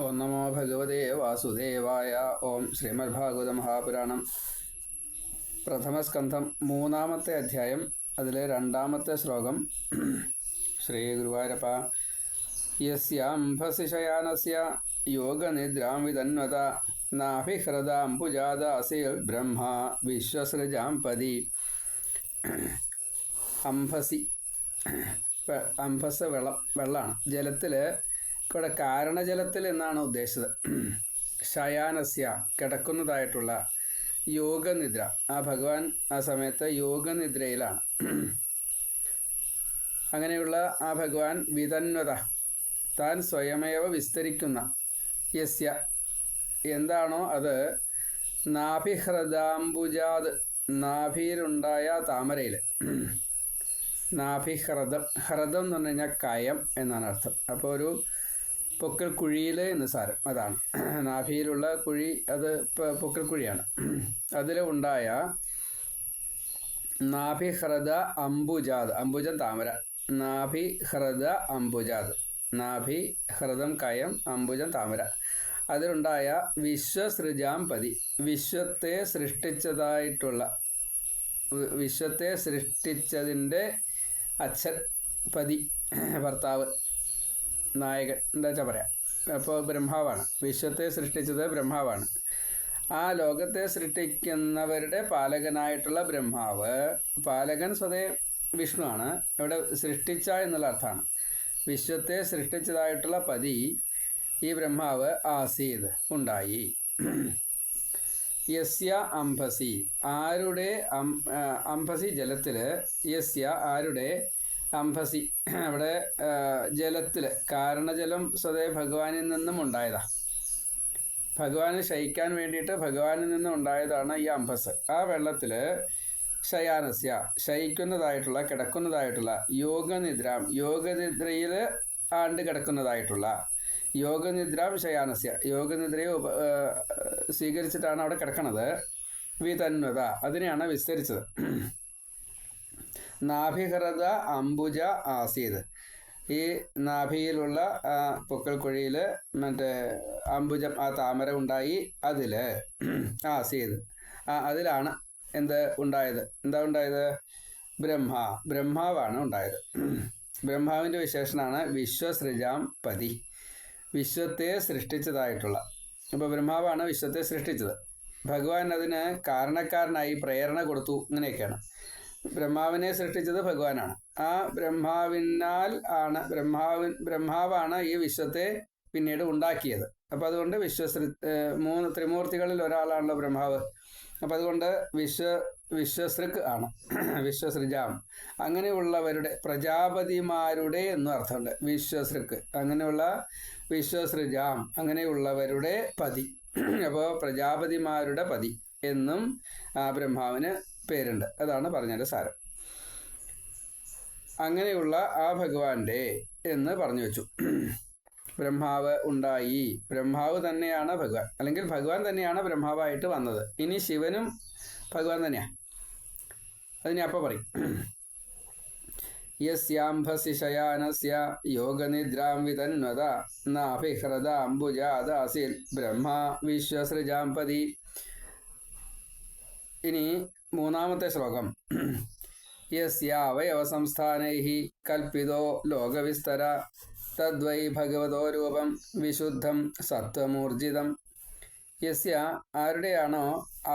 ഓം നമോ ഭഗവതേ വാസുദേവായ. ഓം ശ്രീമദ്ഭാഗവത മഹാപുരാണം പ്രഥമസ്കന്ധം മൂന്നാമത്തെ അധ്യായം അതിലെ രണ്ടാമത്തെ ശ്ലോകം. ശ്രീ ഗുരുവായൂരപ്പ യസ്യാംഭസി ശയാനസ്യ യോഗനിദ്രാം വിതന്വത നാഭിഹൃദാംബുജാദാസിൽ ബ്രഹ്മ വിശ്വസൃജാം പതി അംഭസി അംഭസ അംഭസ് വെള്ളം വെള്ളമാണ് ജലത്തിൽ ഇവിടെ കാരണജലത്തിൽ എന്നാണ് ഉദ്ദേശിച്ചത്. ശയാനസ്യ കിടക്കുന്നതായിട്ടുള്ള യോഗനിദ്ര. ആ ഭഗവാൻ ആ സമയത്ത് യോഗനിദ്രയിലാണ്. അങ്ങനെയുള്ള ആ ഭഗവാൻ വിതന്വത താൻ സ്വയമേവ വിസ്തരിക്കുന്ന യസ്യ. എന്താണോ അത്? നാഭിഹ്രദാംബുജാത് നാഭിയിലുണ്ടായ താമരയിൽ നാഭിഹ്രദം ഹ്രദം എന്ന് പറഞ്ഞു കഴിഞ്ഞാൽ കയം എന്നാണ് അർത്ഥം. അപ്പോൾ ഒരു പൊക്കൽ കുഴിയിൽ എന്ന് സാരം അതാണ്. നാഭിയിലുള്ള കുഴി അത് പൊക്കൽ കുഴിയാണ്. അതിൽ ഉണ്ടായ നാഭി ഹ്രദ അംബുജാത് അംബുജം താമര. നാഭി ഹ്രദ അംബുജാത് നാഭി ഹ്രദം കയം അംബുജം താമര. അതിലുണ്ടായ വിശ്വസൃജാം പതി വിശ്വത്തെ സൃഷ്ടിച്ചതായിട്ടുള്ള വിശ്വത്തെ സൃഷ്ടിച്ചതിന്റെ അച്ഛൻ പതി ഭർത്താവ്. നായകൻ. എന്താ വെച്ചാൽ പറയാം? അപ്പോൾ ബ്രഹ്മാവാണ്. വിശ്വത്തെ സൃഷ്ടിച്ചത് ബ്രഹ്മാവാണ്. ആ ലോകത്തെ സൃഷ്ടിക്കുന്നവരുടെ പാലകനായിട്ടുള്ള ബ്രഹ്മാവ് പാലകൻ സ്വതേ വിഷ്ണുവാണ്. ഇവിടെ സൃഷ്ടിച്ച എന്നുള്ള അർത്ഥമാണ്. വിശ്വത്തെ സൃഷ്ടിച്ചതായിട്ടുള്ള പതി ഈ ബ്രഹ്മാവ് ആസീത് ഉണ്ടായി. യസ്യ അംഭസി. ആരുടെ അംഭസി ജലത്തിൽ യസ്യ ആരുടെ അംഭസി അവിടെ ജലത്തിൽ കാരണജലം സ്വതേ ഭഗവാനിൽ നിന്നും ഉണ്ടായതാ. ഭഗവാന് ശയിക്കാൻ വേണ്ടിയിട്ട് ഭഗവാനിൽ നിന്നും ഉണ്ടായതാണ് ഈ അംഭസ് ആ വെള്ളത്തിൽ ശയാനസ്യ ശയിക്കുന്നതായിട്ടുള്ള കിടക്കുന്നതായിട്ടുള്ള യോഗനിദ്രാം യോഗനിദ്രയിൽ ആണ്ട് കിടക്കുന്നതായിട്ടുള്ള യോഗനിദ്രാം ശയാനസ്യ. യോഗനിദ്രയെ ഉപ സ്വീകരിച്ചിട്ടാണ് അവിടെ കിടക്കുന്നത് വിതന്വത അതിനെയാണ് വിസ്തരിച്ചത്. നാഭിഹൃത അംബുജ ആസീത് ഈ നാഭിയിലുള്ള ആ പൊക്കൽ കുഴിയിൽ മറ്റേ അംബുജം ആ താമര ഉണ്ടായി അതിൽ ആസീത് ആ അതിലാണ് എന്ത് ഉണ്ടായത്? എന്താ ഉണ്ടായത്? ബ്രഹ്മ. ബ്രഹ്മാവാണ് ഉണ്ടായത്. ബ്രഹ്മാവിന്റെ വിശേഷനാണ് വിശ്വസൃജാം പതി. വിശ്വത്തെ സൃഷ്ടിച്ചതായിട്ടുള്ള. അപ്പോൾ ബ്രഹ്മാവാണ് വിശ്വത്തെ സൃഷ്ടിച്ചത്. ഭഗവാൻ അതിന് കാരണക്കാരനായി പ്രേരണ കൊടുത്തു ഇങ്ങനെയൊക്കെയാണ്. ബ്രഹ്മാവിനെ സൃഷ്ടിച്ചത് ഭഗവാനാണ്. ആ ബ്രഹ്മാവിനാൽ ആണ് ബ്രഹ്മാവിൻ ബ്രഹ്മാവാണ് ഈ വിശ്വത്തെ പിന്നീട് ഉണ്ടാക്കിയത്. അപ്പോൾ അതുകൊണ്ട് വിശ്വസൃ മൂന്ന് ത്രിമൂർത്തികളിൽ ഒരാളാണല്ലോ ബ്രഹ്മാവ്. അപ്പോൾ അതുകൊണ്ട് വിശ്വ വിശ്വസൃക് ആണ് വിശ്വസൃജാം. അങ്ങനെയുള്ളവരുടെ പ്രജാപതിമാരുടെ എന്നും അർത്ഥമുണ്ട്. വിശ്വസൃക് അങ്ങനെയുള്ള വിശ്വസൃജാം അങ്ങനെയുള്ളവരുടെ പതി. അപ്പോൾ പ്രജാപതിമാരുടെ പതി എന്നും ആ ബ്രഹ്മാവിന് പേരുണ്ട്. അതാണ് പറഞ്ഞതിന്റെ സാരം. അങ്ങനെയുള്ള ആ ഭഗവാന്റെ എന്ന് പറഞ്ഞു വെച്ചു. ബ്രഹ്മാവ് ഉണ്ടായി. ബ്രഹ്മാവ് തന്നെയാണ് ഭഗവാൻ. അല്ലെങ്കിൽ ഭഗവാൻ തന്നെയാണ് ബ്രഹ്മാവായിട്ട് വന്നത്. ഇനി ശിവനും ഭഗവാൻ തന്നെയാണ് അതിനെ അപ്പം പറയും. യസ്യാംഭസി ശയാനസ്യ യോഗനിദ്രാം വിതന്വത നാഭിഹൃദ അംബുജാദാസിൽ ബ്രഹ്മ വിശ്വസൃജാംപതി. ഇനി മൂന്നാമത്തെ ശ്ലോകം. യസ്യാവയവ സംസ്ഥാനൈ കൽപ്പിതോ ലോകവിസ്തര തദ്വൈ ഭഗവതോ രൂപം വിശുദ്ധം സത്വമൂർജിതം. യസ്യ ആരുടെയാണോ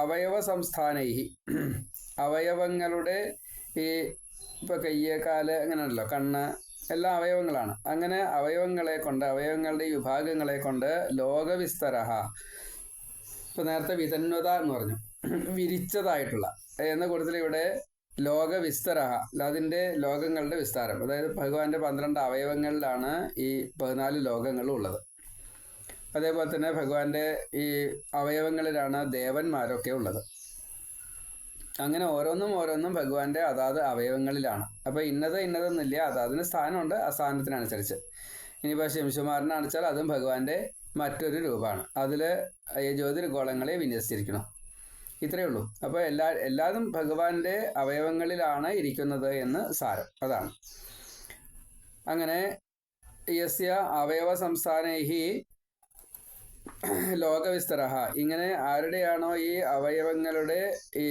അവയവ സംസ്ഥാനൈ അവയവങ്ങളുടെ ഈ ഇപ്പോൾ കയ്യ് കാൽ അങ്ങനെയാണല്ലോ കണ്ണ് എല്ലാ അവയവങ്ങളാണ്. അങ്ങനെ അവയവങ്ങളെ കൊണ്ട് അവയവങ്ങളുടെ വിഭാഗങ്ങളെ കൊണ്ട് ലോകവിസ്തര ഇപ്പൊ നേരത്തെ വിതന്വത എന്ന് പറഞ്ഞു. വിരിച്ചതായിട്ടുള്ള എന്ന കൂട്ടത്തിൽ ഇവിടെ ലോക വിസ്തര അതിന്റെ ലോകങ്ങളുടെ വിസ്താരം. അതായത് ഭഗവാന്റെ പന്ത്രണ്ട് അവയവങ്ങളിലാണ് ഈ പതിനാല് ലോകങ്ങളും ഉള്ളത്. അതേപോലെ തന്നെ ഭഗവാന്റെ ഈ അവയവങ്ങളിലാണ് ദേവന്മാരൊക്കെ ഉള്ളത്. അങ്ങനെ ഓരോന്നും ഓരോന്നും ഭഗവാന്റെ അതാത് അവയവങ്ങളിലാണ്. അപ്പോൾ ഇന്നത് ഇന്നതെന്നില്ല അതാതിന് സ്ഥാനമുണ്ട് ആ സ്ഥാനത്തിനനുസരിച്ച്. ഇനിയിപ്പോൾ ശംശുമാരനാണെച്ചാൽ അതും ഭഗവാന്റെ മറ്റൊരു രൂപമാണ്. അതിൽ ജ്യോതിർഗോളങ്ങളെ വിന്യസിച്ചിരിക്കണം ഇത്രയേ ഉള്ളൂ. അപ്പോൾ എല്ലാ എല്ലാതും ഭഗവാന്റെ അവയവങ്ങളിലാണ് ഇരിക്കുന്നത് എന്ന് സാരം. അതാണ്. അങ്ങനെ യസ്യ അവയവ സംസ്ഥാനൈഹി ലോകവിസ്തര ഇങ്ങനെ ആരുടെയാണോ ഈ അവയവങ്ങളുടെ ഈ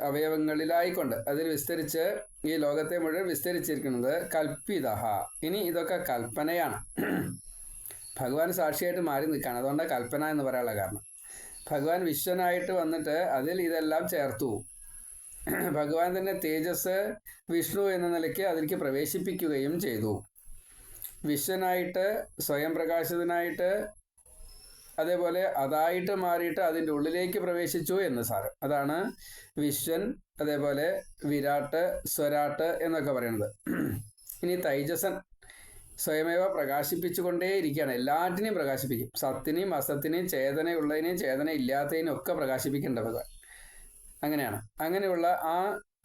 അവയവങ്ങളിലായിക്കൊണ്ട് അതിൽ വിസ്തരിച്ച് ഈ ലോകത്തെ മുഴുവൻ വിസ്തരിച്ചിരിക്കുന്നത് കൽപ്പിത ഇനി ഇതൊക്കെ കൽപ്പനയാണ്. ഭഗവാൻ സാക്ഷിയായിട്ട് മാറി നിൽക്കുകയാണ്. അതുകൊണ്ടാണ് കൽപ്പന എന്ന് പറയാനുള്ള കാരണം. ഭഗവാൻ വിശ്വനായിട്ട് വന്നിട്ട് അതിൽ ഇതെല്ലാം ചേർത്തു. ഭഗവാൻ തന്നെ തേജസ് വിഷ്ണു എന്ന നിലയ്ക്ക് അതിലേക്ക് പ്രവേശിപ്പിക്കുകയും ചെയ്തു. വിശ്വനായിട്ട് സ്വയം പ്രകാശിതനായിട്ട് അതേപോലെ അതായിട്ട് മാറിയിട്ട് അതിന്റെ ഉള്ളിലേക്ക് പ്രവേശിച്ചു എന്ന് സാരം അതാണ് വിശ്വൻ അതേപോലെ വിരാട്ട് സ്വരാട്ട് എന്നൊക്കെ പറയുന്നത്. ഇനി തൈജസൻ സ്വയമേവ പ്രകാശിപ്പിച്ചുകൊണ്ടേയിരിക്കുകയാണ്. എല്ലാറ്റിനെയും പ്രകാശിപ്പിക്കും. സത്തിനെയും അസത്തിനെയും ചേതനയുള്ളതിനെയും ചേതന ഇല്ലാത്തതിനെയും ഒക്കെ പ്രകാശിപ്പിക്കേണ്ട ഭഗവാൻ. അങ്ങനെയാണ്. അങ്ങനെയുള്ള ആ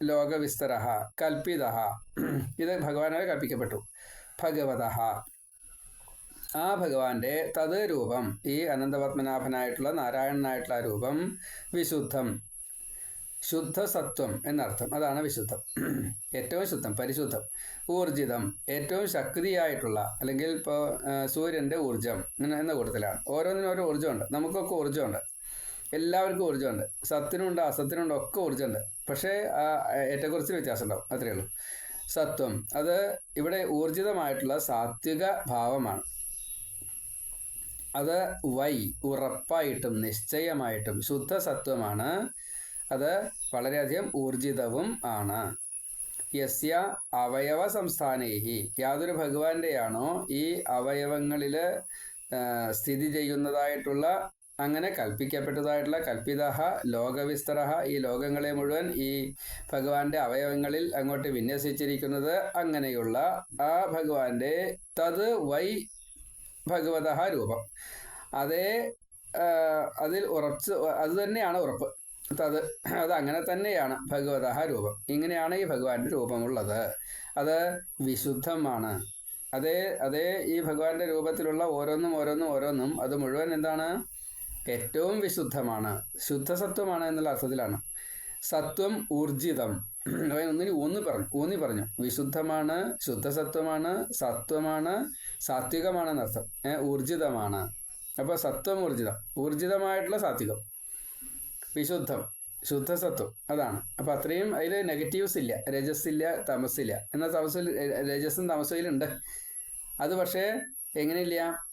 ലോകവിസ്തര കൽപ്പിത ഇത് ഭഗവാനായി കൽപ്പിക്കപ്പെട്ടു. ഭഗവത ആ ഭഗവാന്റെ തത് രൂപം ഈ അനന്തപത്മനാഭനായിട്ടുള്ള നാരായണനായിട്ടുള്ള രൂപം വിശുദ്ധം. ശുദ്ധസത്വം എന്നർത്ഥം. അതാണ് വിശുദ്ധം. ഏറ്റവും ശുദ്ധം പരിശുദ്ധം. ഊർജിതം ഏറ്റവും ശക്തിയായിട്ടുള്ള അല്ലെങ്കിൽ ഇപ്പോൾ സൂര്യന്റെ ഊർജം എന്ന കൂട്ടത്തിലാണ്. ഓരോന്നിനും ഓരോ ഊർജമുണ്ട്. നമുക്കൊക്കെ ഊർജമുണ്ട്. എല്ലാവർക്കും ഊർജമുണ്ട്. സത്തിനുണ്ട് അസത്തിനുണ്ട് ഒക്കെ ഊർജമുണ്ട്. പക്ഷേ ഏറ്റക്കുറിച്ച് വ്യത്യാസം ഉണ്ടാവും അത്രയേ ഉള്ളൂ. സത്വം അത് ഇവിടെ ഊർജിതമായിട്ടുള്ള സാത്വിക ഭാവമാണ്. അത് വൈ ഉറപ്പായിട്ടും നിശ്ചയമായിട്ടും ശുദ്ധസത്വമാണ്. അത് വളരെയധികം ഊർജിതവും ആണ്. യസ്യ അവയവ സംസ്ഥാനേഹി യാതൊരു ഭഗവാന്റെയാണോ ഈ അവയവങ്ങളിൽ സ്ഥിതി ചെയ്യുന്നതായിട്ടുള്ള അങ്ങനെ കൽപ്പിക്കപ്പെട്ടതായിട്ടുള്ള കൽപ്പിത ലോകവിസ്തര ഈ ലോകങ്ങളെ മുഴുവൻ ഈ ഭഗവാന്റെ അവയവങ്ങളിൽ അങ്ങോട്ട് വിന്യസിച്ചിരിക്കുന്നത് അങ്ങനെയുള്ള ആ ഭഗവാന്റെ തത് വൈ ഭഗവത രൂപം. അതേ അതിൽ ഉറച്ച് അത് തന്നെയാണ് ഉറപ്പ്. അത് അത് അങ്ങനെ തന്നെയാണ് ഭഗവത രൂപം. ഇങ്ങനെയാണ് ഈ ഭഗവാന്റെ രൂപമുള്ളത്. അത് വിശുദ്ധമാണ്. അതേ അതേ ഈ ഭഗവാന്റെ രൂപത്തിലുള്ള ഓരോന്നും ഓരോന്നും ഓരോന്നും അത് മുഴുവൻ എന്താണ്? ഏറ്റവും വിശുദ്ധമാണ്. ശുദ്ധസത്വമാണ് എന്നുള്ള അർത്ഥത്തിലാണ്. സത്വം ഊർജിതം. ഒന്നിന് ഊന്നി പറഞ്ഞു ഊന്നി പറഞ്ഞു. വിശുദ്ധമാണ് ശുദ്ധസത്വമാണ് സത്വമാണ് സാത്വികമാണെന്നർത്ഥം. ഊർജിതമാണ്. അപ്പോൾ സത്വം ഊർജിതം. ഊർജിതമായിട്ടുള്ള സാത്വികം. വിശുദ്ധം. ശുദ്ധസത്വം. അതാണ്. അപ്പം അത്രയും അതിൽ നെഗറ്റീവ്സ് ഇല്ല. രജസ് ഇല്ല തമസില്ല എന്നാൽ തമസിൽ രജസും തമസയിലുണ്ട് അത് പക്ഷേ എങ്ങനെയില്ല?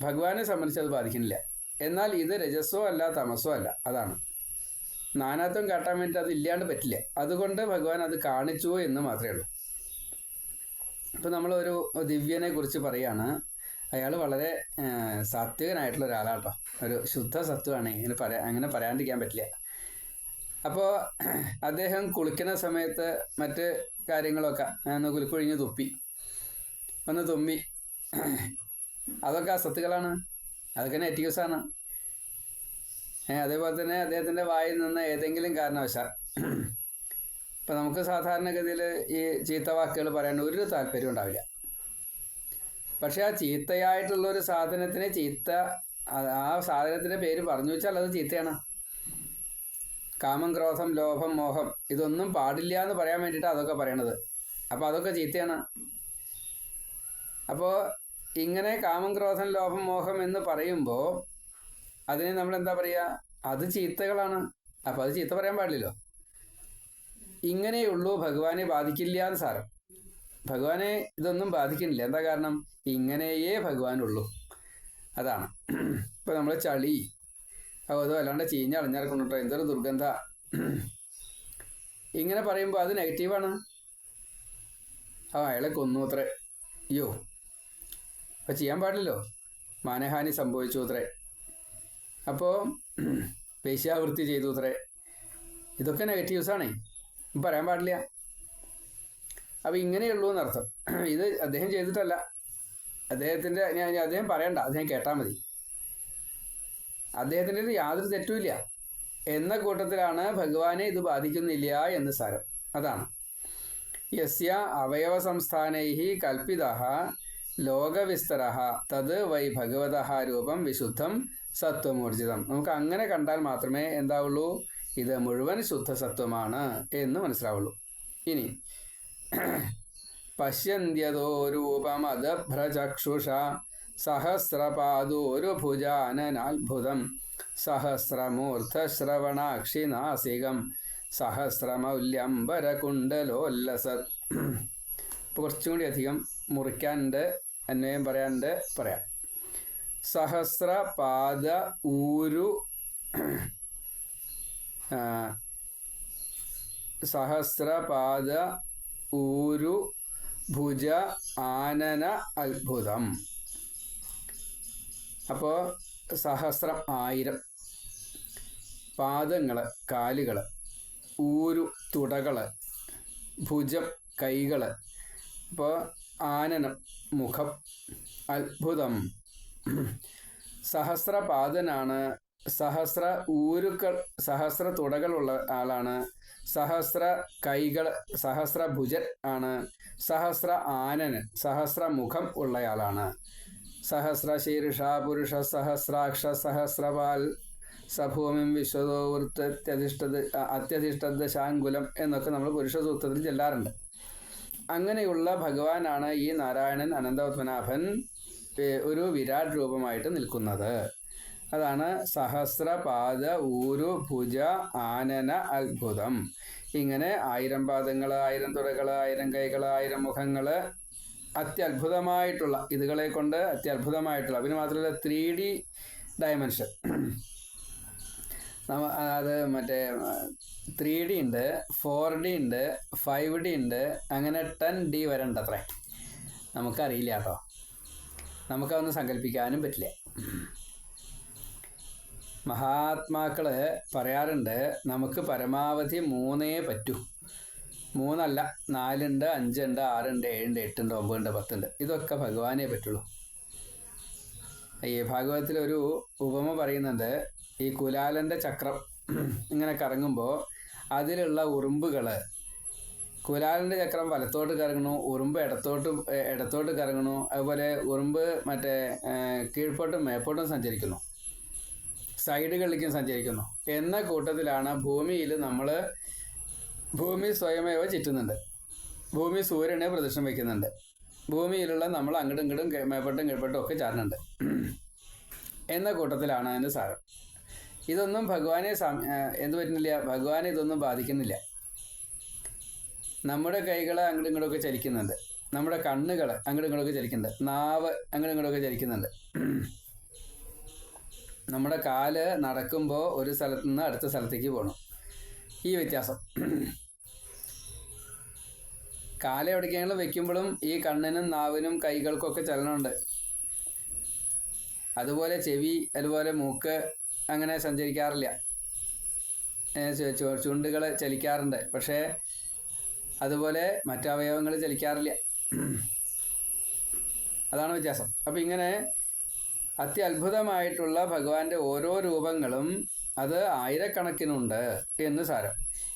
ഭഗവാനെ സംബന്ധിച്ച് അത് ബാധിക്കുന്നില്ല. എന്നാൽ ഇത് രജസ്സോ അല്ല തമസോ അല്ല. അതാണ്. നാനാത്വം കാട്ടാൻ വേണ്ടി അത് ഇല്ലാണ്ട് പറ്റില്ല. അതുകൊണ്ട് ഭഗവാൻ അത് കാണിച്ചു എന്ന് മാത്രമേ ഉള്ളൂ. ഇപ്പം നമ്മളൊരു ദിവ്യനെ കുറിച്ച് പറയാണ്. അയാൾ വളരെ സാത്വികനായിട്ടുള്ള ഒരാളാട്ടോ. ഒരു ശുദ്ധ സത്വമാണ്. ഇങ്ങനെ പറയാ അങ്ങനെ പറയാണ്ടിരിക്കാൻ പറ്റില്ല. അപ്പോൾ അദ്ദേഹം കുളിക്കുന്ന സമയത്ത് മറ്റ് കാര്യങ്ങളൊക്കെ ഒന്ന് കുലിക്കൊഴിഞ്ഞ് തുപ്പി. ഒന്ന് തുമ്മി. അതൊക്കെ അസത്തുകളാണ് അതൊക്കെ നെറ്റീവ്സാണ് അതേപോലെ തന്നെ അദ്ദേഹത്തിന്റെ വായിൽ നിന്ന് ഏതെങ്കിലും കാരണവശാൽ ഇപ്പം നമുക്ക് സാധാരണഗതിയിൽ ഈ ചീത്ത വാക്കുകൾ പറയാൻ ഒരു താല്പര്യം ഉണ്ടാവില്ല. പക്ഷെ ആ ചീത്തയായിട്ടുള്ള ഒരു സാധനത്തിന് ചീത്ത ആ സാധനത്തിന്റെ പേര് പറഞ്ഞു വെച്ചാൽ അത് ചീത്തയാണ്. കാമം ക്രോധം ലോഭം മോഹം ഇതൊന്നും പാടില്ല എന്ന് പറയാൻ വേണ്ടിയിട്ട് അതൊക്കെ പറയണത്. അപ്പോൾ അതൊക്കെ ചീത്തയാണ്. അപ്പോൾ ഇങ്ങനെ കാമം ക്രോധം ലോഭം മോഹം എന്ന് പറയുമ്പോൾ അതിനെ നമ്മൾ എന്താ പറയുക അത് ചീത്തകളാണ്. അപ്പോൾ അത് ചീത്ത പറയാൻ പാടില്ലല്ലോ. ഇങ്ങനെയുള്ളൂ ഭഗവാനെ ബാധിക്കില്ല എന്ന് സാരം. ഭഗവാനെ ഇതൊന്നും ബാധിക്കുന്നില്ല. എന്താ കാരണം? ഇങ്ങനെയേ ഭഗവാനുള്ളൂ. അതാണ്. ഇപ്പം നമ്മൾ ചളി അതോ അല്ലാണ്ട് ചീഞ്ഞ അളിഞ്ഞിറക്കുന്നുട്ടോ എന്തൊരു ദുർഗന്ധ. ഇങ്ങനെ പറയുമ്പോൾ അത് നെഗറ്റീവാണ്. ആ അയാളെ കൊന്നു അത്രേ. അയ്യോ. അപ്പം ചെയ്യാൻ പാടില്ലല്ലോ. മാനഹാനി സംഭവിച്ചു അത്രേ. അപ്പോൾ വേശ്യാവൃത്തി ചെയ്തു അത്രേ. ഇതൊക്കെ നെഗറ്റീവ്സാണേ. പറയാൻ പാടില്ല. അപ്പം ഇങ്ങനെയുള്ളൂ എന്നർത്ഥം. ഇത് അദ്ദേഹം ചെയ്തിട്ടല്ല. അദ്ദേഹത്തിന്റെ ഞാൻ അദ്ദേഹം പറയണ്ട. അദ്ദേഹം കേട്ടാൽ മതി. അദ്ദേഹത്തിന്റെ യാതൊരു തെറ്റുമില്ല എന്ന കൂട്ടത്തിലാണ് ഭഗവാനെ ഇത് ബാധിക്കുന്നില്ല എന്ന് സാരം. അതാണ്. യസ്യ അവയവ സംസ്ഥാനൈ കൽപ്പിത ലോകവിസ്തര തത് വൈ ഭഗവത രൂപം വിശുദ്ധം സത്വമൂർജിതം. നമുക്ക് അങ്ങനെ കണ്ടാൽ മാത്രമേ എന്താവുള്ളൂ? ഇത് മുഴുവൻ ശുദ്ധസത്വമാണ് എന്ന് മനസ്സിലാവുള്ളൂ. ഇനി പശ്യന്ത്യതോ രൂപമദഭ്രചക്ഷുഷ സഹസ്രപാദൂരു ഭുജാനനാത്ഭുതം സഹസ്രമൂർധശ്രവണാക്ഷി നാസികം സഹസ്രമൗല്യംബരകുണ്ടലോല്ലസ കുറച്ചും കൂടി അധികം മുറിക്കാണ്ട് അന്വയം പറയാണ്ട് പറയാം. സഹസ്രപാദ ഊരു സഹസ്രപാദ ഊരു ഭുജ ആനന അത്ഭുതം. അപ്പോൾ സഹസ്രം ആയിരം. പാദങ്ങൾ കാലുകൾ ഊരു തുടകൾ ഭുജം കൈകൾ അപ്പോൾ ആനനം മുഖം അത്ഭുതം. സഹസ്രപാദനാണ് സഹസ്ര ഊരുക്കൾ സഹസ്ര തുടകളുള്ള ആളാണ് സഹസ്ര കൈകൾ സഹസ്ര ഭുജൻ ആണ്. സഹസ്ര ആനന് സഹസ്ര മുഖം ഉള്ളയാളാണ്. സഹസ്ര ശീർഷ പുരുഷ സഹസ്രാക്ഷ സഹസ്രപാൽ സഭൂമിം വിശ്വതോ വൃത്തത്യധിഷ്ഠത് അത്യധിഷ്ഠത ശാങ്കുലം എന്നൊക്കെ നമ്മൾ പുരുഷ സൂത്രത്തിൽ ചെല്ലാറുണ്ട്. അങ്ങനെയുള്ള ഭഗവാനാണ് ഈ നാരായണൻ അനന്തപത്മനാഭൻ ഒരു വിരാട് രൂപമായിട്ട് നിൽക്കുന്നത്. അതാണ് സഹസ്രപാദ ഊരു ഭുജ ആനന അത്ഭുതം. ഇങ്ങനെ ആയിരം പാദങ്ങൾ ആയിരം തുടകൾ ആയിരം കൈകൾ ആയിരം മുഖങ്ങൾ അത്യത്ഭുതമായിട്ടുള്ള ഇതുകളെ കൊണ്ട് അത്യത്ഭുതമായിട്ടുള്ള പിന്നെ മാത്രമല്ല ത്രീ ഡി ഡയമെൻഷൻ നമ്മ അത് മറ്റേ ത്രീ ഡി ഉണ്ട് ഫോർ ഡി ഉണ്ട് ഫൈവ് ഡി ഉണ്ട് അങ്ങനെ ടെൻ ഡി വരെ ഉണ്ട് നമുക്കറിയില്ല കേട്ടോ. നമുക്കതൊന്നും സങ്കല്പിക്കാനും പറ്റില്ല. മഹാത്മാക്കൾ പറയാറുണ്ട് നമുക്ക് പരമാവധി മൂന്നേ പറ്റൂ. മൂന്നല്ല നാലുണ്ട് അഞ്ചുണ്ട് ആറുണ്ട് ഏഴുണ്ട് എട്ടുണ്ട് ഒമ്പതുണ്ട് പത്തുണ്ട്. ഇതൊക്കെ ഭഗവാനേ പറ്റുള്ളൂ. ഈ ഭാഗവതത്തിലൊരു ഉപമ പറയുന്നുണ്ട് ഈ കുലാലന്റെ ചക്രം ഇങ്ങനെ കറങ്ങുമ്പോൾ അതിലുള്ള ഉറുമ്പുകൾ കുലാലിന്റെ ചക്രം വലത്തോട്ട് കറങ്ങണു ഉറുമ്പ് ഇടത്തോട്ട് ഇടത്തോട്ട് കറങ്ങണു അതുപോലെ ഉറുമ്പ് മറ്റേ കീഴ്പോട്ടും മേപ്പോട്ടും സഞ്ചരിക്കുന്നു. സൈഡുകളിലേക്കും സഞ്ചരിക്കുന്നു. എന്ന കൂട്ടത്തിലാണ് ഭൂമിയിൽ നമ്മൾ ഭൂമി സ്വയമേവ ചുറ്റുന്നുണ്ട്. ഭൂമി സൂര്യനെ പ്രദക്ഷിണം വയ്ക്കുന്നുണ്ട്. ഭൂമിയിലുള്ള നമ്മൾ അങ്ങോട്ടും ഇങ്ങോട്ടും മേപ്പെട്ടും കീഴ്പോട്ടും ഒക്കെ ചാടുന്നുണ്ട്. എന്ന കൂട്ടത്തിലാണ് അതിന്റെ സാരം. ഇതൊന്നും ഭഗവാനെ എന്ത് പറ്റുന്നില്ല. ഭഗവാനെ ഇതൊന്നും ബാധിക്കുന്നില്ല. നമ്മുടെ കൈകൾ അങ്ങോട്ടും ഇങ്ങോട്ടൊക്കെ ചലിക്കുന്നുണ്ട്. നമ്മുടെ കണ്ണുകൾ അങ്ങോട്ടും ഇങ്ങോട്ടൊക്കെ ചലിക്കുന്നുണ്ട്. നാവ് അങ്ങോട്ടും ഇങ്ങോട്ടൊക്കെ ചലിക്കുന്നുണ്ട്. നമ്മുടെ കാൽ നടക്കുമ്പോൾ ഒരു സ്ഥലത്ത് നിന്ന് അടുത്ത സ്ഥലത്തേക്ക് പോകണം ഈ വ്യത്യാസം. കാൽ എവിടേക്കെങ്കിലും വെക്കുമ്പോഴും ഈ കണ്ണിനും നാവിനും കൈകൾക്കൊക്കെ ചലനമുണ്ട്. അതുപോലെ ചെവി അതുപോലെ മൂക്ക് അങ്ങനെ സഞ്ചരിക്കാറില്ല. ചുണ്ടുകൾ ചലിക്കാറുണ്ട്. പക്ഷേ അതുപോലെ മറ്റവയവങ്ങൾ ചലിക്കാറില്ല. അതാണ് വ്യത്യാസം. അപ്പം ഇങ്ങനെ അത്യത്ഭുതമായിട്ടുള്ള ഭഗവാന്റെ ഓരോ രൂപങ്ങളും അത് ആയിരക്കണക്കിനുണ്ട് എന്ന് സാരം.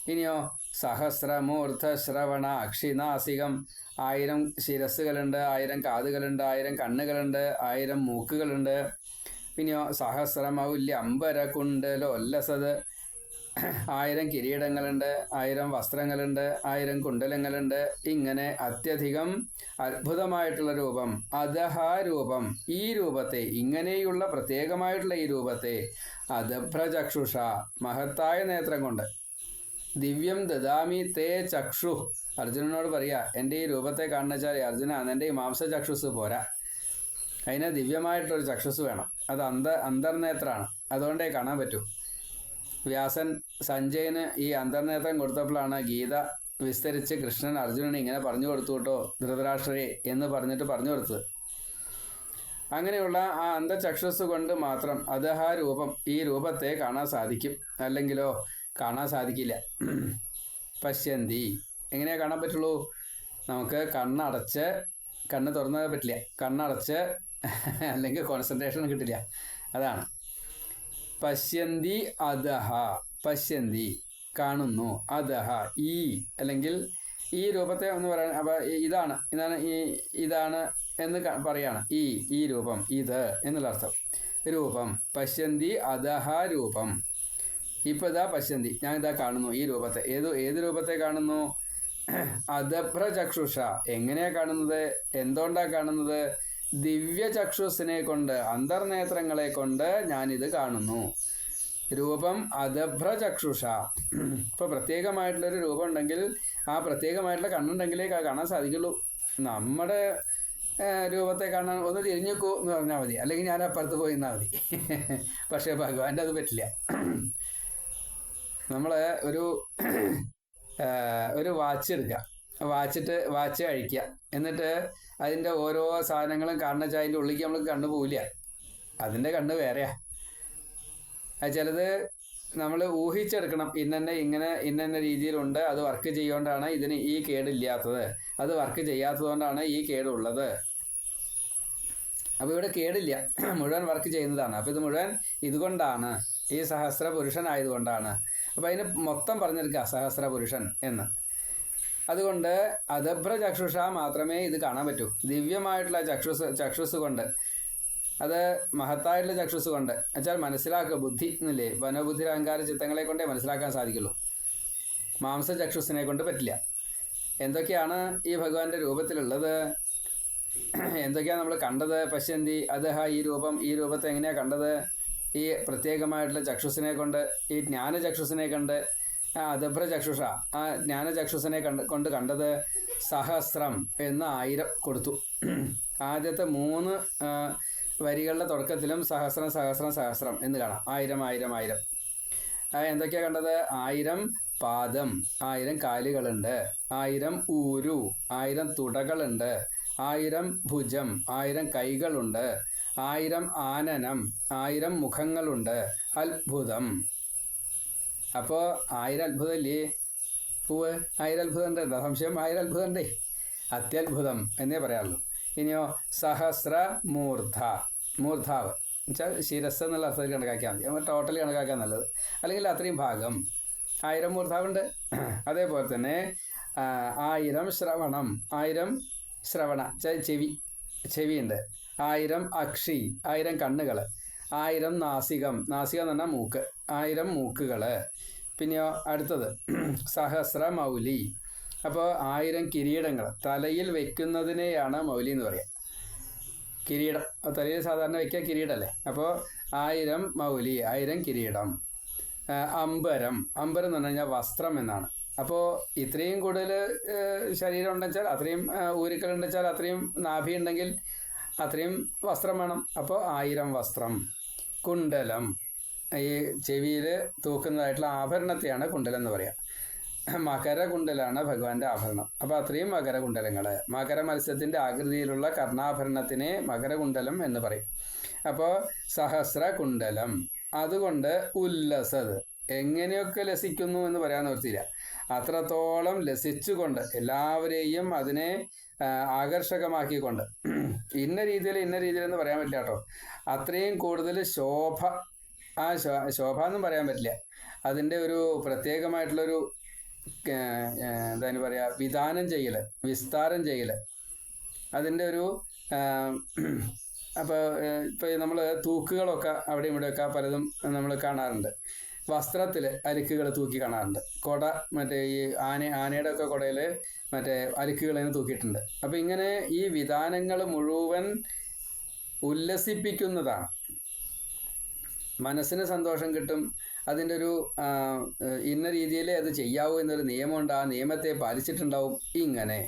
ഇനിയോ സഹസ്രമൂർദ്ധ ശ്രവണ അക്ഷിനാസികം ആയിരം ശിരസ്സുകളുണ്ട് ആയിരം കാതുകളുണ്ട് ആയിരം കണ്ണുകളുണ്ട് ആയിരം മൂക്കുകളുണ്ട്. പിന്നെയോ സഹസ്രമൗല്യ അമ്പര കുണ്ടലോല്ലസത് ആയിരം കിരീടങ്ങളുണ്ട് ആയിരം വസ്ത്രങ്ങളുണ്ട് ആയിരം കുണ്ടലങ്ങളുണ്ട്. ഇങ്ങനെ അത്യധികം അത്ഭുതമായിട്ടുള്ള രൂപം അധഹാ രൂപം. ഈ രൂപത്തെ ഇങ്ങനെയുള്ള പ്രത്യേകമായിട്ടുള്ള ഈ രൂപത്തെ അധഭ്രചക്ഷുഷ മഹത്തായ നേത്രം കൊണ്ട്. ദിവ്യം ദദാമി തേ ചക്ഷു. അർജുനനോട് പറയാ എന്റെ ഈ രൂപത്തെ കാണുന്നച്ചാൽ അർജുന എന്റെ ഈ മാംസ ചക്ഷുസ് പോരാ. അതിന് ദിവ്യമായിട്ടൊരു ചക്ഷുസ് വേണം. അത് അന്ത അന്തർനേത്രമാണ് അതുകൊണ്ടേ കാണാൻ പറ്റൂ. വ്യാസൻ സഞ്ജയന് ഈ അന്തർനേത്രം കൊടുത്തപ്പോഴാണ് ഗീത വിസ്തരിച്ച് കൃഷ്ണൻ അർജുനന് ഇങ്ങനെ പറഞ്ഞു കൊടുത്തു കേട്ടോ ധൃതരാഷ്ട്രരെ എന്ന് പറഞ്ഞിട്ട് പറഞ്ഞു കൊടുത്തത്. അങ്ങനെയുള്ള ആ അന്ധചക്ഷസ് കൊണ്ട് മാത്രം അതഹ രൂപം ഈ രൂപത്തെ കാണാൻ സാധിക്കും. അല്ലെങ്കിലോ കാണാൻ സാധിക്കില്ല. പശ്യന്തി. എങ്ങനെയാ കാണാൻ പറ്റുള്ളൂ? നമുക്ക് കണ്ണടച്ച് കണ്ണ് തുറന്നത് പറ്റില്ല. കണ്ണടച്ച് അല്ലെങ്കിൽ കോൺസെൻട്രേഷൻ കിട്ടില്ല. അതാണ്. പശ്യന്തി അധഹ പശ്യന്തി. കാണുന്നു. അധഹ ഈ അല്ലെങ്കിൽ ഈ രൂപത്തെ ഒന്ന് പറയാൻ അപ്പൊ ഇതാണ്. ഇതാണ് ഈ ഇതാണ് എന്ന് പറയാണ്. ഈ ഈ രൂപം ഇത് എന്നുള്ള അർത്ഥം. രൂപം. പശ്യന്തി അധഹ രൂപം. ഇപ്പൊ ഇതാ പശ്യന്തി. ഞാൻ ഇതാ കാണുന്നു. ഈ രൂപത്തെ. ഏത് ഏത് രൂപത്തെ കാണുന്നു? അധപ്രചക്ഷുഷ എങ്ങനെയാ കാണുന്നത്? എന്തുകൊണ്ടാ കാണുന്നത്? ദിവ്യചക്ഷുസിനെ കൊണ്ട് അന്തർനേത്രങ്ങളെ കൊണ്ട് ഞാനിത് കാണുന്നു. രൂപം അധഭ്രചക്ഷുഷ ഇപ്പൊ പ്രത്യേകമായിട്ടുള്ളൊരു രൂപം ഉണ്ടെങ്കിൽ ആ പ്രത്യേകമായിട്ടുള്ള കണ്ണുണ്ടെങ്കിലേ കാണാൻ സാധിക്കുള്ളൂ. നമ്മുടെ രൂപത്തെ കാണാൻ ഒന്ന് തിരിഞ്ഞേക്കൂ എന്ന് പറഞ്ഞാൽ മതി. അല്ലെങ്കിൽ ഞാൻ അപ്പുറത്ത് പോയി നിന്നാൽ മതി. പക്ഷേ ഭഗവാന്റെ അത് പറ്റില്ല. നമ്മൾ ഒരു ഒരു വാച്ച് എടുക്കുക വാച്ചിട്ട് വാച്ച് കഴിക്കുക. എന്നിട്ട് അതിന്റെ ഓരോ സാധനങ്ങളും കാണുന്ന വെച്ചാൽ അതിന്റെ ഉള്ളിലേക്ക് നമ്മൾ കണ്ണു പോവില്ല അതിന്റെ കണ്ണ് വേറെയാ. ചിലത് നമ്മൾ ഊഹിച്ചെടുക്കണം ഇന്നെ ഇങ്ങനെ ഇന്നെ രീതിയിലുണ്ട് അത് വർക്ക് ചെയ്യുകൊണ്ടാണ് ഇതിന് ഈ കേടില്ലാത്തത്. അത് വർക്ക് ചെയ്യാത്തതുകൊണ്ടാണ് ഈ കേടുള്ളത്. അപ്പോൾ ഇവിടെ കേടില്ല. മുഴുവൻ വർക്ക് ചെയ്യുന്നതാണ്. അപ്പോൾ ഇത് മുഴുവൻ ഇതുകൊണ്ടാണ്. ഈ സഹസ്ര പുരുഷനായതുകൊണ്ടാണ് അപ്പോൾ അതിന് മൊത്തം പറഞ്ഞെടുക്കുക സഹസ്ര പുരുഷൻ എന്ന്. അതുകൊണ്ട് അദഭ്ര ചക്ഷുഷ മാത്രമേ ഇത് കാണാൻ പറ്റൂ. ദിവ്യമായിട്ടുള്ള ചക്ഷുസ് ചക്ഷുസ് കൊണ്ട് അത് മഹത്തായിട്ടുള്ള ചക്ഷുസ് കൊണ്ട് എന്നുവെച്ചാൽ മനസ്സിലാക്കുക ബുദ്ധി എന്നില്ലേ? വനബുദ്ധി അഹങ്കാര ചിത്തങ്ങളെ കൊണ്ടേ മനസ്സിലാക്കാൻ സാധിക്കുള്ളൂ. മാംസ ചക്ഷുസിനെ കൊണ്ട് പറ്റില്ല. എന്തൊക്കെയാണ് ഈ ഭഗവാന്റെ രൂപത്തിലുള്ളത്? എന്തൊക്കെയാണ് നമ്മൾ കണ്ടത്? പശ്യന്തി അത് ഹാ ഈ രൂപം ഈ രൂപത്തെ എങ്ങനെയാണ് കണ്ടത്? ഈ പ്രത്യേകമായിട്ടുള്ള ചക്ഷുസിനെ കൊണ്ട് ഈ ജ്ഞാന ചക്ഷുസിനെ കണ്ട് ആ ദബ്ര ചക്ഷുഷ. ആ ജ്ഞാനചക്ഷുസിനെ കണ്ട് കൊണ്ട് കണ്ടത് സഹസ്രം എന്ന ആയിരം കൊടുത്തു. ആദ്യത്തെ മൂന്ന് വരികളുടെ തുടക്കത്തിലും സഹസ്രം സഹസ്രം സഹസ്രം എന്ന് കാണാം. ആയിരം ആയിരം ആയിരം. എന്തൊക്കെയാണ് എന്തൊക്കെയാ കണ്ടത്? ആയിരം പാദം ആയിരം കാലുകളുണ്ട് ആയിരം ഊരു ആയിരം തുടകളുണ്ട് ആയിരം ഭുജം ആയിരം കൈകളുണ്ട് ആയിരം ആനനം ആയിരം മുഖങ്ങളുണ്ട്. അത്ഭുതം. അപ്പോൾ ആയിരം അത്ഭുതമല്ലേ പൂവ് ആയിരം അത്ഭുതം ഉണ്ട് സംശയം? ആയിരം അത്ഭുതം ഉണ്ടേ അത്യത്ഭുതം എന്നേ പറയാറുള്ളൂ ഇനിയോ സഹസ്ര മൂർധ മൂർധാവ്. എന്നുവെച്ചാൽ ശിരസ് എന്നുള്ള അർത്ഥത്തിൽ കണക്കാക്കിയാൽ മതി. ടോട്ടൽ കണക്കാക്കാൻ നല്ലത്. അല്ലെങ്കിൽ അത്രയും ഭാഗം. ആയിരം മൂർധാവുണ്ട്. അതേപോലെ തന്നെ ആയിരം ശ്രവണം. ആയിരം ശ്രവണ ചെവി ചെവിയുണ്ട്. ആയിരം അക്ഷി ആയിരം കണ്ണുകൾ ആയിരം നാസികം. നാസികം എന്ന് പറഞ്ഞാൽ മൂക്ക്. ആയിരം മൂക്കുകൾ പിന്നെയോ അടുത്തത് സഹസ്ര മൗലി. അപ്പോൾ ആയിരം കിരീടങ്ങൾ തലയിൽ വെക്കുന്നതിനെയാണ് മൗലി എന്ന് പറയുക കിരീടം. തലയിൽ സാധാരണ വെക്കുക കിരീടമല്ലേ അപ്പോൾ ആയിരം മൗലി ആയിരം കിരീടം. അമ്പരം. അമ്പരം എന്ന് പറഞ്ഞു കഴിഞ്ഞാൽ വസ്ത്രം എന്നാണ്. അപ്പോൾ ഇത്രയും കൂടുതൽ ശരീരം ഉണ്ടെച്ചാൽ അത്രയും ഊരുക്കൾ ഉണ്ടെച്ചാൽ അത്രയും നാഭി ഉണ്ടെങ്കിൽ അത്രയും വസ്ത്രം വേണം. അപ്പോൾ ആയിരം വസ്ത്രം. കുണ്ടലം. ഈ ചെവിയിൽ തൂക്കുന്നതായിട്ടുള്ള ആഭരണത്തെയാണ് കുണ്ടലം എന്ന് പറയുക മകരകുണ്ടലാണ് ഭഗവാന്റെ ആഭരണം. അപ്പോൾ അത്രയും മകരകുണ്ടലങ്ങൾ മകര മത്സ്യത്തിന്റെ ആകൃതിയിലുള്ള കർണാഭരണത്തിനെ മകരകുണ്ടലം എന്ന് പറയും. അപ്പോൾ സഹസ്ര കുണ്ടലം. അതുകൊണ്ട് ഉല്ലസത്. എങ്ങനെയൊക്കെ ലസിക്കുന്നു എന്ന് പറയാൻ നിർത്തിയില്ല അത്രത്തോളം ലസിച്ചുകൊണ്ട് എല്ലാവരെയും അതിനെ ആകർഷകമാക്കിക്കൊണ്ട്. ഇന്ന രീതിയിൽ ഇന്ന രീതിയിൽ എന്ന് പറയാൻ പറ്റില്ല കേട്ടോ. അത്രയും കൂടുതൽ ശോഭ ആ ശോ- ശോഭ എന്നും പറയാൻ പറ്റില്ല. അതിന്റെ ഒരു പ്രത്യേകമായിട്ടുള്ളൊരു എന്താണ് പറയുക വിധാനം ചെയ്യൽ വിസ്താരം ചെയ്യൽ അതിന്റെ ഒരു അപ്പോൾ ഇപ്പോൾ നമ്മൾ തൂക്കുകളൊക്കെ അവിടെയും ഇവിടെയൊക്കെ പലതും നമ്മൾ കാണാറുണ്ട്. വസ്ത്രത്തിൽ അരുക്കുകൾ തൂക്കി കാണാറുണ്ട്. കൊട മറ്റേ ഈ ആന ആനയുടെ ഒക്കെ കുടയിൽ മറ്റേ അരുക്കുകളിന് തൂക്കിയിട്ടുണ്ട്. അപ്പോൾ ഇങ്ങനെ ഈ വിധാനങ്ങൾ മുഴുവൻ ഉല്ലസിപ്പിക്കുന്നതാണ്. മനസ്സിന് സന്തോഷം കിട്ടും. അതിന്റെ ഒരു ഇന്ന രീതിയിലേ അത് ചെയ്യാവൂ എന്നൊരു നിയമമുണ്ട്. ആ നിയമത്തെ പാലിച്ചിട്ടുണ്ടാവും. ഇങ്ങനെ.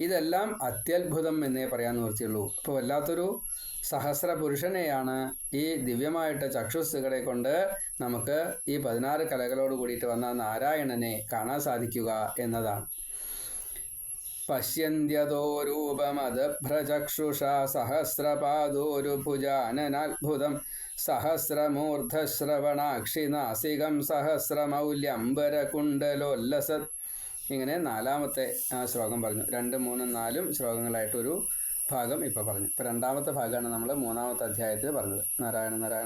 ഇതെല്ലാം അത്യത്ഭുതം എന്നേ പറയാൻ നിർത്തിയുള്ളൂ അപ്പോൾ വല്ലാത്തൊരു സഹസ്ര പുരുഷനെയാണ് ഈ ദിവ്യമായിട്ട് ചക്ഷുസ്സുകളെ കൊണ്ട് നമുക്ക് ഈ പതിനാറ് കലകളോട് കൂടിയിട്ട് വന്ന നാരായണനെ കാണാൻ സാധിക്കുക എന്നതാണ്. ഭുജാനനാത്ഭുതം സഹസ്രമൂർധശ്രവണാക്ഷി നാസികം സഹസ്രമൗല്യംബരകുണ്ടലോല്ലസത്. ഇങ്ങനെ നാലാമത്തെ ശ്ലോകം പറഞ്ഞു. രണ്ട് മൂന്നും നാലും ശ്ലോകങ്ങളായിട്ടൊരു ഭാഗം ഇപ്പോൾ പറഞ്ഞു. ഇപ്പോൾ രണ്ടാമത്തെ ഭാഗമാണ് നമ്മൾ മൂന്നാമത്തെ അധ്യായത്തിൽ പറഞ്ഞത്. നാരായണ നാരായണ.